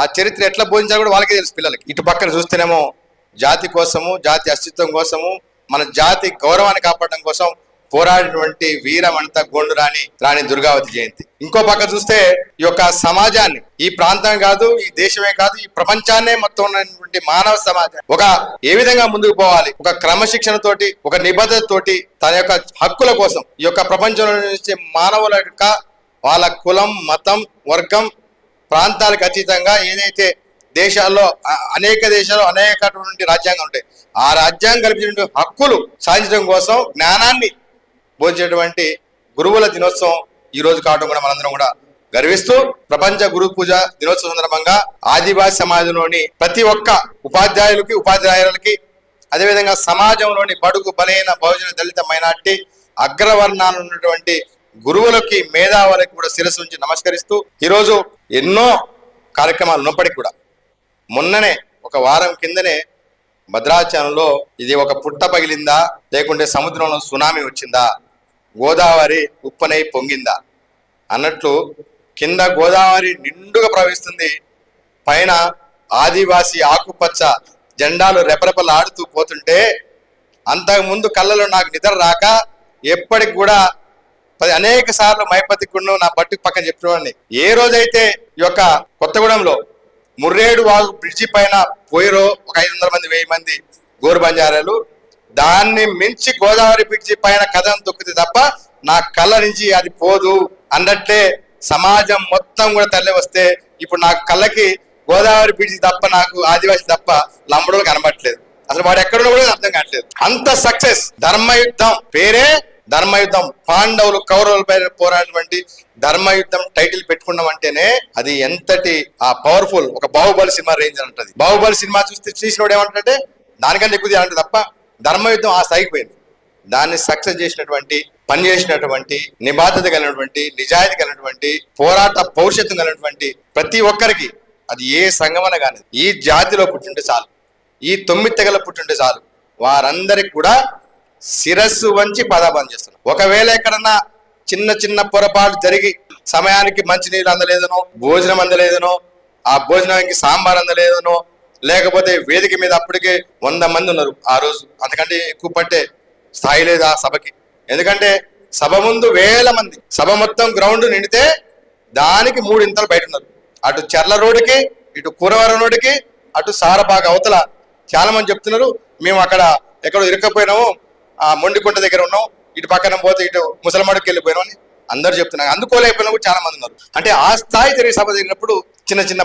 ఆ చరిత్ర ఎట్లా బోధించాలో కూడా వాళ్ళకే తెలుసు పిల్లలకి. ఇటు పక్కన చూస్తేనేమో జాతి కోసము జాతి అస్తిత్వం కోసము మన జాతి గౌరవాన్ని కాపాడడం కోసం పోరాడినటువంటి వీరమంత గోండు రాణి దుర్గావతి జయంతి. ఇంకో పక్క చూస్తే ఈ యొక్క సమాజాన్ని ఈ ప్రాంతం కాదు ఈ దేశమే కాదు ఈ ప్రపంచాన్నే మొత్తం ఉన్నటువంటి మానవ సమాజం ఒక ఏ విధంగా ముందుకు పోవాలి? ఒక క్రమశిక్షణ తోటి ఒక నిబద్ధత తోటి తన యొక్క హక్కుల కోసం ఈ యొక్క ప్రపంచంలో నుంచి మానవుల యొక్క వాళ్ళ కులం మతం వర్గం ప్రాంతాలకు అతీతంగా ఏదైతే దేశాల్లో అనేక దేశాల్లో అనేకటువంటి రాజ్యాంగం ఉంటాయి. ఆ రాజ్యాంగం కల్పించినటువంటి హక్కులు సాధించడం కోసం జ్ఞానాన్ని బోధించేటువంటి గురువుల దినోత్సవం ఈ రోజు కావడం కూడా మనందరం కూడా గర్విస్తూ ప్రపంచ గురు పూజ దినోత్సవం సందర్భంగా ఆదివాసి సమాజంలోని ప్రతి ఒక్క ఉపాధ్యాయులకి ఉపాధ్యాయులకి అదేవిధంగా సమాజంలోని బడుగు బలైన బహుజన దళిత మైనార్టీ అగ్రవర్ణాలు ఉన్నటువంటి గురువులకి మేధావులకి కూడా శిరస్సు నుంచి నమస్కరిస్తూ ఈరోజు ఎన్నో కార్యక్రమాలు ఉన్నప్పటికీ కూడా మొన్ననే ఒక వారం కిందనే భద్రాచలంలో ఇది ఒక పుట్ట పగిలిందా? లేకుంటే సముద్రంలో సునామీ వచ్చిందా? గోదావరి ఉప్పనై పొంగిందా? అన్నట్లు కింద గోదావరి నిండుగా ప్రవహిస్తుంది. పైన ఆదివాసి ఆకుపచ్చ జెండాలు రెపరెపలాడుతూ పోతుంటే అంతకుముందు కళ్ళలో నాకు నిద్ర రాక ఎప్పటికి కూడా పది అనేక సార్లు మైపతికుండు నా బట్టు పక్కన చెప్పినవాడిని ఏ రోజైతే ఈ యొక్క కొత్తగూడెంలో ముర్రేడు వాగు బ్రిడ్జి పైన పోయిరో ఒక ఐదు వందల మంది వెయ్యి మంది గోరు బంజారాలు దాన్ని మించి గోదావరి బ్రిడ్జి పైన కథం తొక్కితే తప్ప నా కళ్ళ నుంచి అది పోదు. అన్నట్లే సమాజం మొత్తం కూడా తల్లి వస్తే ఇప్పుడు నా కళ్ళకి గోదావరి బ్రిడ్జి తప్ప నాకు ఆదివాసి తప్ప లంబడోలు కనబడట్లేదు. అసలు వాడు ఎక్కడున్నా కూడా అర్థం కావట్లేదు. అంత సక్సెస్. ధర్మయుద్ధం. పేరే ధర్మయుద్ధం పాండవులు కౌరవుల పైన పోరాడినటువంటి ధర్మయుద్ధం టైటిల్ పెట్టుకున్నాం అంటేనే అది ఎంతటి ఆ పవర్ఫుల్ ఒక బాహుబలి సినిమా రేంజ్ అంటది. బాహుబలి సినిమా చూస్తే చూసినోడు ఏమంటే దానికంటే ఎక్కువ అంటే తప్ప ధర్మయుద్ధం ఆ స్థాయికి పోయింది. దాన్ని సక్సెస్ చేసినటువంటి పని చేసినటువంటి నిబాధత కలిగినటువంటి నిజాయితీ కలిగినటువంటి పోరాట పౌరుషత్వం కలిగినటువంటి ప్రతి ఒక్కరికి అది ఏ సంగమన కానీ ఈ జాతిలో పుట్టింటే చాలు. ఈ తొమ్మిది తెగల పుట్టింటే చాలు. వారందరికి కూడా శిరస్సు వంచి పదాబంధం చేస్తున్నారు. ఒకవేళ ఎక్కడన్నా చిన్న చిన్న పొరపాటు జరిగి సమయానికి మంచినీళ్ళు అందలేదనో భోజనం అందలేదనో ఆ భోజనానికి సాంబార్ అందలేదనో లేకపోతే వేదిక మీద అప్పటికే వంద మంది ఉన్నారు ఆ రోజు. అందుకంటే ఎక్కువ పట్టే స్థాయి లేదు ఆ సభకి. ఎందుకంటే సభ ముందు వేల మంది సభ మొత్తం గ్రౌండ్ నిండితే దానికి మూడు ఇంతలు బయట ఉన్నారు. అటు చెర్ల రోడ్డుకి ఇటు కూరవరం రోడ్డుకి అటు సారపాక అవతల చాలా మంది చెప్తున్నారు మేము అక్కడ ఎక్కడో ఇరుక్కపోయినాము ఆ మొండికుంట దగ్గర ఉన్నాం. ఇటు పక్కన పోతే ఇటు ముసలమాడికి వెళ్ళిపోయినాం అని అందరు చెప్తున్నారు. అందుకోలేకపోయినా కూడా చాలా మంది ఉన్నారు. అంటే ఆ స్థాయి జరిగే సభ జరిగినప్పుడు చిన్న చిన్న